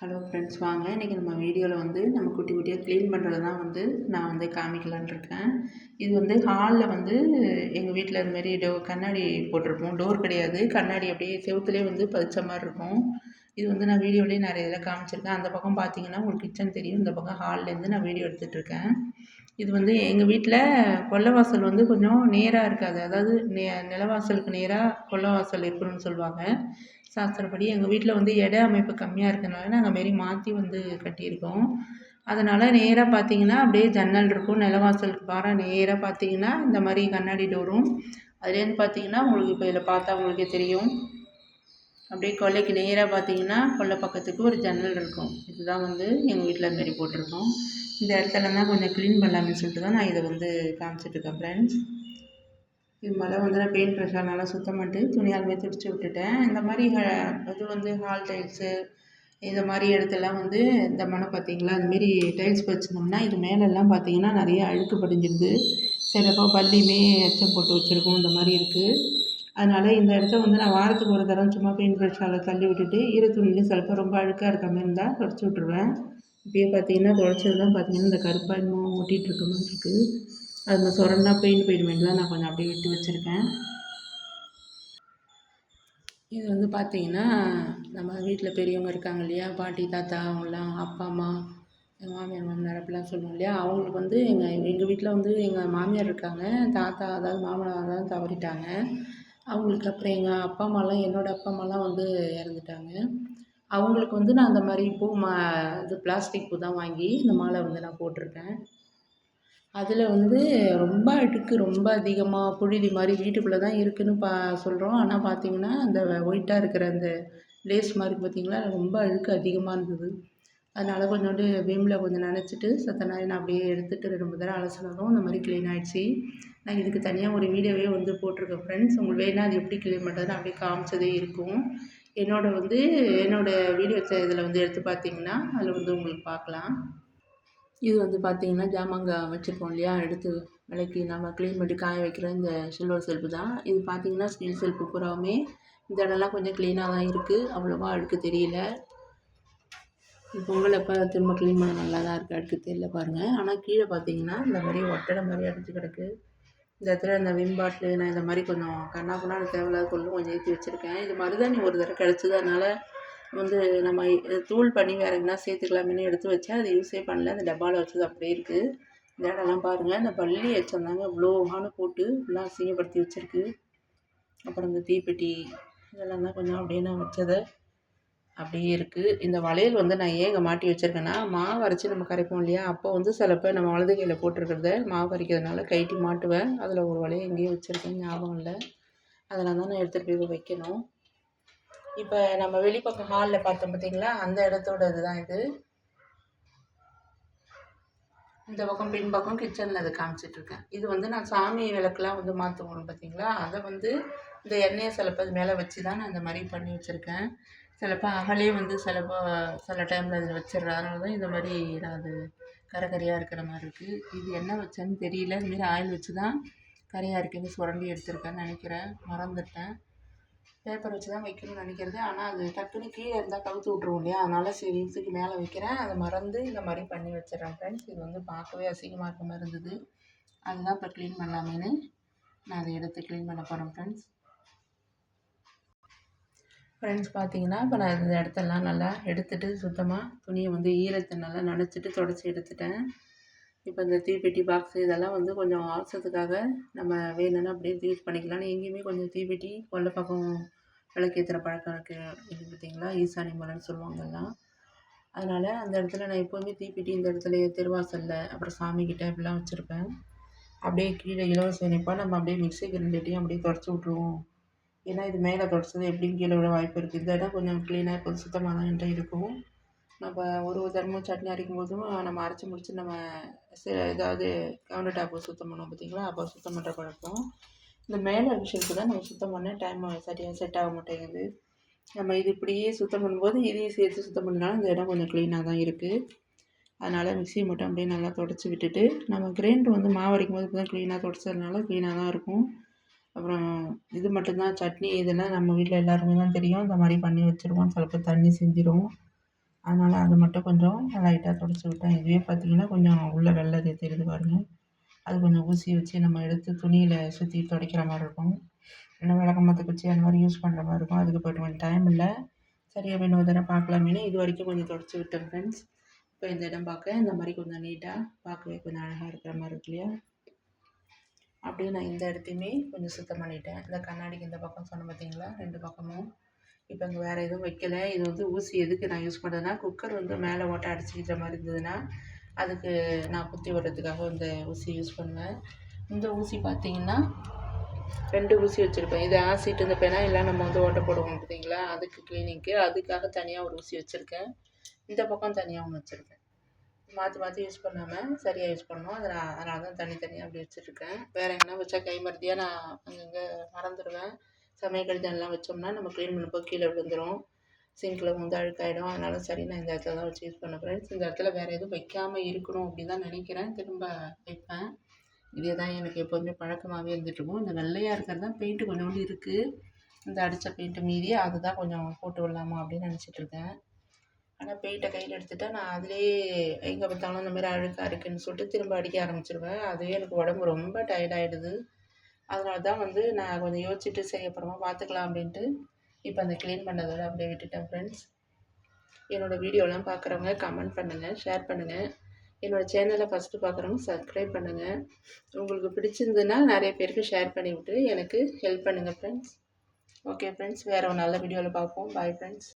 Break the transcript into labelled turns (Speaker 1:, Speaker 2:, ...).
Speaker 1: Hello friends வாங்க. இன்றைக்கி நம்ம வீடியோவில் வந்து நம்ம குட்டி குட்டியாக க்ளீன் பண்ணுறது தான் வந்து நான் வந்து காமிக்கலான் இருக்கேன். இது வந்து ஹாலில் வந்து எங்கள் வீட்டில் இதுமாரி டோ கண்ணாடி போட்டிருப்போம். டோர் கிடையாது. கண்ணாடி அப்படியே செவுத்துலேயே வந்து பதிச்ச மாதிரி இருக்கும். இது வந்து நான் வீடியோலேயே நிறைய இதில் காமிச்சிருக்கேன். அந்த பக்கம் பார்த்தீங்கன்னா உங்களுக்கு கிச்சன் தெரியும். இந்த பக்கம் ஹால்லேருந்து நான் வீடியோ எடுத்துகிட்ருக்கேன் இது வந்து எங்கள் வீட்டில் கொல்லை வாசல் வந்து கொஞ்சம் நேராக இருக்காது. அதாவது நெ நிலவாசலுக்கு நேராக கொல்லைவாசல் இருக்கணும்னு சொல்லுவாங்க. சாஸ்திரப்படி எங்கள் வீட்டில் வந்து இட அமைப்பு கம்மியாக இருக்கனால நாங்கள் மாரி மாற்றி வந்து கட்டியிருக்கோம். அதனால் நேராக பார்த்தீங்கன்னா அப்படியே ஜன்னல் இருக்கும் நிலவாசலுக்கு பார நேராக பார்த்தீங்கன்னா இந்த மாதிரி கண்ணாடி டோரும் அதுலேருந்து பார்த்தீங்கன்னா உங்களுக்கு இப்போ இதில் பார்த்தா உங்களுக்கே தெரியும். அப்படியே கொல்லைக்கு நேராக பார்த்தீங்கன்னா கொல்லை பக்கத்துக்கு ஒரு ஜன்னல் இருக்கும். இதுதான் வந்து எங்கள் வீட்டில் மாரி போட்டிருக்கோம். இந்த இடத்துல தான் கொஞ்சம் க்ளீன் பண்ணலாம்னு சொல்லிட்டு தான் நான் இதை வந்து காமிச்சிட்ருக்கேன் ஃப்ரெண்ட்ஸ் இது மேலே வந்து நான் பெயிண்ட் ப்ரெஷ்ஷாக நல்லா சுத்தம் பண்ணிட்டு துணியாலுமே துடிச்சு விட்டுட்டேன். இந்த மாதிரி இது வந்து ஹால் டைல்ஸு இந்த மாதிரி இடத்துலலாம் வந்து இந்த மனை பார்த்தீங்களா? அதுமாரி டைல்ஸ் வச்சுருந்தோம்னா இது மேலெல்லாம் பார்த்தீங்கன்னா நிறைய அழுக்கு படிஞ்சிருது. சிலப்போ பள்ளியுமே எச்சம் போட்டு வச்சுருக்கோம் இந்த மாதிரி இருக்குது அதனால் இந்த இடத்த வந்து நான் வாரத்துக்கு ஒரு தரம் சும்மா பெயிண்ட் ப்ரெஷ்ஷால் தள்ளி விட்டுட்டு ஈர துணியில் சிலப்போ ரொம்ப அழுக்காக இருக்க மாதிரி இருந்தால் தொடச்சி விட்ருவேன் இப்போயே பார்த்தீங்கன்னா துடைச்சது தான் பார்த்தீங்கன்னா இந்த கருப்பாக இன்னும் ஒட்டிகிட்டு இருக்க மாதிரி இருக்குது அது இந்த சுரண்டா பெயிண்ட் போயிடுமேன்னு தான் நான் கொஞ்சம் அப்படியே விட்டு வச்சுருக்கேன். இது வந்து பார்த்திங்கன்னா நம்ம வீட்டில் பெரியவங்க இருக்காங்க இல்லையா? பாட்டி தாத்தா அவங்களாம் அப்பா அம்மா எங்கள் மாமியார் மாமனார் அப்படிலாம் சொல்லுவோம் இல்லையா? அவங்களுக்கு வந்து எங்கள் எங்கள் வீட்டில் வந்து எங்கள் மாமியார் இருக்காங்க. தாத்தா அதாவது மாமனார் தான் தவறிட்டாங்க. அவங்களுக்கு அப்புறம் எங்கள் அப்பா அம்மாலாம் என்னோடய அப்பா அம்மாலாம் வந்து இறந்துட்டாங்க. அவங்களுக்கு வந்து நான் அந்த மாதிரி பூ மா இது பிளாஸ்டிக் பூ தான் வாங்கி இந்த மாலை வந்து நான் போட்டிருக்கேன். அதில் வந்து ரொம்ப அழுக்கு ரொம்ப அதிகமாக புழுதி மாதிரி வீட்டுக்குள்ளே தான் இருக்குதுன்னு பா சொல்கிறோம் ஆனால் பார்த்தீங்கன்னா அந்த ஒயிட்டாக இருக்கிற அந்த லேஸ் மாதிரி பார்த்தீங்களா ரொம்ப அழுக்கு அதிகமாக இருந்தது. அதனால் கொஞ்சோண்டு விம்மில் கொஞ்சம் நினச்சிட்டு சத்த நாய் நான் அப்படியே எடுத்துகிட்டு ரெண்டு மூணு தடவை அலசினதும் இந்த மாதிரி க்ளீன் ஆகிடுச்சு நான் இதுக்கு தனியாக ஒரு வீடியோவே வந்து போட்டிருக்கேன் ஃப்ரெண்ட்ஸ் உங்களுக்கு வேணால் அது எப்படி க்ளீன் பண்ணுறதுன்னு அப்படியே காமிச்சதே இருக்கும். என்னோட வந்து என்னோடய வீடியோ இதில் வந்து எடுத்து பார்த்தீங்கன்னா அதில் வந்து உங்களுக்கு பார்க்கலாம் இது வந்து பார்த்திங்கன்னா ஜாமங்காய் வச்சுருப்போம் இல்லையா? எடுத்து விளக்கி நம்ம க்ளீன் பண்ணி காய வைக்கிற இந்த சில்வர் செல்ஃபு தான். இது பார்த்திங்கன்னா ஸ்டீல் செல்ஃபு பூராவுமே. இந்த இடம்லாம் கொஞ்சம் க்ளீனாக தான் இருக்குது அவ்வளோவா அழுக்கு தெரியல. பொங்கல் அப்போ திரும்ப க்ளீன் பண்ண நல்லா தான் இருக்குது அழுக்கு தெரியல பாருங்கள் ஆனால் கீழே பார்த்தீங்கன்னா இந்த மாதிரி ஒட்டடை மாதிரி அடிச்சு கிடக்கு. இந்த இடத்துல இந்த விம் பாட்டிலு நான் இந்த மாதிரி கொஞ்சம் கண்ணா பண்ணா தேவையில்லாத பொருளும் கொஞ்சம் ஏற்றி வச்சுருக்கேன். இது மருதாணி ஒரு தடவை கிடச்சிது அதனால் வந்து நம்ம தூள் பண்ணி வேறு எங்கன்னா சேர்த்துக்கலாமேனு எடுத்து வச்சேன். அது யூஸே பண்ணல. அந்த டப்பாவில் வச்சது அப்படியே இருக்குது இந்த இடம்லாம் பாருங்கள் இந்த பள்ளி வச்சுருந்தாங்க இவ்வளோ ஆணு போட்டு ஃபுல்லாக அசிங்கப்படுத்தி வச்சுருக்கு. அப்புறம் இந்த தீப்பெட்டி இதெல்லாம் தான் கொஞ்சம் அப்படியே நான் வச்சதை. அப்படியே இருக்குது இந்த வளையல் வந்து நான் ஏங்க மாட்டி வச்சுருக்கேன்னா மாவு அரைச்சி நம்ம கரைப்போம் இல்லையா? அப்போ வந்து சிலப்போ நம்ம வலது கையில் போட்டிருக்கிறத மாவு அரைக்கிறதுனால கைட்டி மாட்டுவேன். அதில் ஒரு வளையல் எங்கேயும் வச்சுருக்கேன் ஞாபகம் இல்லை. அதெல்லாம் தான் நான் எடுத்துகிட்டு போய் வைக்கணும். இப்போ நம்ம வெளிப்பக்கம் ஹாலில் பார்த்தோம் பார்த்தீங்களா அந்த இடத்தோட இதுதான் இது. இந்த பக்கம் பின்பக்கம் கிச்சனில் அது காமிச்சிட்ருக்கேன் இது வந்து நான் சாமி விளக்குலாம் வந்து மாற்றுவோம் பார்த்தீங்களா அதை வந்து இந்த எண்ணெயை சிலப்பது மேலே வச்சு தான் நான் இந்த மாதிரி பண்ணி வச்சுருக்கேன். சிலப்போ அகலே வந்து சிலப்போ சில டைமில் அதில் வச்சிடுறேன். அதனால தான் இந்த மாதிரி நான் அது கரை கரையாக இருக்கிற மாதிரி இருக்குது இது என்ன வச்சேன்னு தெரியல. இதுமாரி ஆயில் வச்சு தான் கரையாக இருக்குன்னு சுரண்டி எடுத்திருக்கேன்னு நினைக்கிறேன். மறந்துட்டேன். பேப்பர் வச்சு தான் வைக்கணும்னு நினைக்கிறது. ஆனால் அது டக்குன்னு கீழே இருந்தால் கவுத்து விட்ருவோம் இல்லையா? அதனால் சரி இதுக்கு மேலே வைக்கிறேன். அதை மறந்து இந்த மாதிரி பண்ணி வச்சிடறேன் ஃப்ரெண்ட்ஸ் இது வந்து பார்க்கவே அசிங்கமாக இருக்க மாதிரி இருந்தது. அதுதான் இப்போ க்ளீன் பண்ணலாமேன்னு நான் அதை எடுத்து க்ளீன் பண்ண போகிறேன் ஃப்ரெண்ட்ஸ் ஃப்ரெண்ட்ஸ் பார்த்தீங்கன்னா இப்போ நான் இந்த இடத்தெல்லாம் நல்லா எடுத்துகிட்டு சுத்தமாக துணியை வந்து ஈரத்தை நல்லா நனைச்சிட்டு தொடச்சி எடுத்துட்டேன். இப்போ இந்த தீப்பெட்டி பாக்ஸு இதெல்லாம் வந்து கொஞ்சம் அவசரத்துக்காக நம்ம வேணும்னா அப்படியே யூஸ் பண்ணிக்கலாம்னு எங்கேயுமே கொஞ்சம் தீப்பெட்டி கொல்லை பக்கம் விளக்கேற்றுற பழக்கம் இருக்குது இது பார்த்தீங்களா ஈசானி மலைன்னு சொல்லுவாங்கல்லாம் அதனால் அந்த இடத்துல நான் எப்போவுமே தீப்பெட்டி இந்த இடத்துல திருவாசலில் அப்புறம் சாமிக்கிட்ட இப்படிலாம் வச்சுருப்பேன். அப்படியே கீழே இலவச இணைப்பாக நம்ம அப்படியே மிக்சி கிரண்டட்டையும் அப்படியே தொடச்சி விட்ருவோம் ஏன்னா இது மேலே தொடச்சது எப்படியும் கீழே விட வாய்ப்பு இருக்குது. இந்த இடம் கொஞ்சம் க்ளீனாக கொஞ்சம் சுத்தமாக தான் என்கிட்ட இருக்கும். நம்ம ஒரு ஒரு தரமும் சட்னி அரைக்கும் போதும் நம்ம அரைச்சி முடிச்சு நம்ம சில ஏதாவது கவுண்டர் டாப்பை சுத்தம் பண்ணுவோம் பார்த்திங்களா? அப்போ சுத்தம் பண்ணுற பழக்கம். இந்த மேலே விஷயத்துக்கு தான் நம்ம சுத்தம் பண்ண டைம் சரியாக செட் ஆக மாட்டேங்குது. நம்ம இது இப்படியே சுத்தம் பண்ணும்போது இதையும் சேர்த்து சுத்தம் பண்ணாலும் இந்த இடம் கொஞ்சம் க்ளீனாக தான் இருக்குது அதனால் மிக்சியை மட்டும் அப்படியே நல்லா தொடச்சி விட்டுட்டு நம்ம கிரைண்டர் வந்து மாவு அரைக்கும் போது இப்போ தான் க்ளீனாக தொடச்சதுனால க்ளீனாக தான் இருக்கும். அப்புறம் இது மட்டும்தான் சட்னி இதெல்லாம் நம்ம வீட்டில் எல்லாருமே தான் தெரியும். இந்த மாதிரி பண்ணி வச்சுருவோம். சிலப்போ தண்ணி செஞ்சிடும் அதனால் அது மட்டும் கொஞ்சம் லைட்டாக தொடச்சி விட்டேன் இதுவே பார்த்திங்கன்னா கொஞ்சம் உள்ளே வெள்ளை தெரியுது பாருங்கள் அது கொஞ்சம் ஊசி வச்சு நம்ம எடுத்து துணியில் சுற்றி துடைக்கிற மாதிரி இருக்கும். இல்லைன்னா விளக்கமத்துக்கு குச்சி அந்த மாதிரி யூஸ் பண்ணுற மாதிரி இருக்கும். அதுக்கு போய்ட்டு கொஞ்சம் டைம் இல்லை. சரியாக இன்னொரு தடவை பார்க்கலாமேனு இது வரைக்கும் கொஞ்சம் தொடச்சி விட்டேன் ஃப்ரெண்ட்ஸ் இப்போ இந்த இடம் பார்க்க இந்த மாதிரி கொஞ்சம் நீட்டாக பார்க்கவே கொஞ்சம் அழகாக இருக்கிற மாதிரி இருக்கு இல்லையா? அப்படியே நான் இந்த இடத்தையுமே கொஞ்சம் சுத்தம் பண்ணிட்டேன். இந்த கண்ணாடிக்கு இந்த பக்கம் சொன்னேன் பார்த்தீங்களா? ரெண்டு பக்கமும். இப்போ அங்கே வேறு எதுவும் வைக்கல. இது வந்து ஊசி எதுக்கு நான் யூஸ் பண்ணுறேன்னா குக்கர் வந்து மேலே ஓட்டை அடிச்சுக்கிற மாதிரி இருந்ததுன்னா அதுக்கு நான் குத்தி விடுறதுக்காக இந்த ஊசி யூஸ் பண்ணுவேன். இந்த ஊசி பார்த்தீங்கன்னா ரெண்டு ஊசி வச்சுருப்பேன். இது ஆசிட்டு இந்த பேனா இல்லை நம்ம வந்து ஓட்ட போடுவோம் பார்த்தீங்களா? அதுக்கு க்ளீனிங்க்கு அதுக்காக தனியாக ஒரு ஊசி வச்சுருக்கேன். இந்த பக்கம் தனியாக ஒன்று வச்சுருக்கேன். மாற்றி மாற்றி யூஸ் பண்ணாமல் சரியாக யூஸ் பண்ணணும். அதில் அதனால தான் தனித்தனியாக அப்படி வச்சுருக்கேன். வேறு எங்கன்னா வச்சா கைமருதியாக நான் அங்கங்கே மறந்துடுவேன் சமையல் ஜன்னலாம் வச்சோம்னா நம்ம க்ளீன் பண்ணப்போ கீழே விழுந்துடும் சிங்கில் வந்து அழுக்காயிடும். அதனால சரி நான் இந்த இடத்துல தான் வச்சு யூஸ் பண்ண ஃப்ரெண்ட்ஸ் இந்த இடத்துல வேறு எதுவும் வைக்காமல் இருக்கணும் அப்படி தான் நினைக்கிறேன். திரும்ப வைப்பேன். இதே தான் எனக்கு எப்போதுமே பழக்கமாகவே இருந்துகிட்ருக்கும் இந்த வெள்ளையாக இருக்கிறது தான் பெயிண்ட்டு கொஞ்சோண்டு இருக்குது இந்த அடித்த பெயிண்ட்டு மீறி அதை தான் கொஞ்சம் போட்டு விடலாமா அப்படின்னு நினச்சிட்ருக்கேன் ஆனால் பெயிண்ட்டை கையில் எடுத்துட்டா நான் அதிலே எங்கே பார்த்தாலும் இந்த மாதிரி அழுக்காக இருக்குதுன்னு சொல்லிட்டு திரும்ப அடிக்க ஆரம்பிச்சிருவேன். அதுவே எனக்கு உடம்பு ரொம்ப டயர்டாயிடுது அதனால தான் வந்து நான் கொஞ்சம் யோசிச்சுட்டு சரி அப்புறமா பார்த்துக்கலாம் அப்படின்ட்டு இப்போ அந்த க்ளீன் பண்ணதோட அப்படியே விட்டுட்டேன் ஃப்ரெண்ட்ஸ் என்னோடய வீடியோலாம் பார்க்குறவங்க கமெண்ட் பண்ணுங்கள் ஷேர் பண்ணுங்கள் என்னோடய சேனலை ஃபஸ்ட்டு பார்க்குறவங்க சப்ஸ்கிரைப் பண்ணுங்கள் உங்களுக்கு பிடிச்சிருந்ததுன்னா நிறைய பேருக்கு ஷேர் பண்ணிவிட்டு எனக்கு ஹெல்ப் பண்ணுங்கள் ஃப்ரெண்ட்ஸ் ஓகே ஃப்ரெண்ட்ஸ் வேறு ஒரு நல்ல வீடியோவில் பார்ப்போம். Bye friends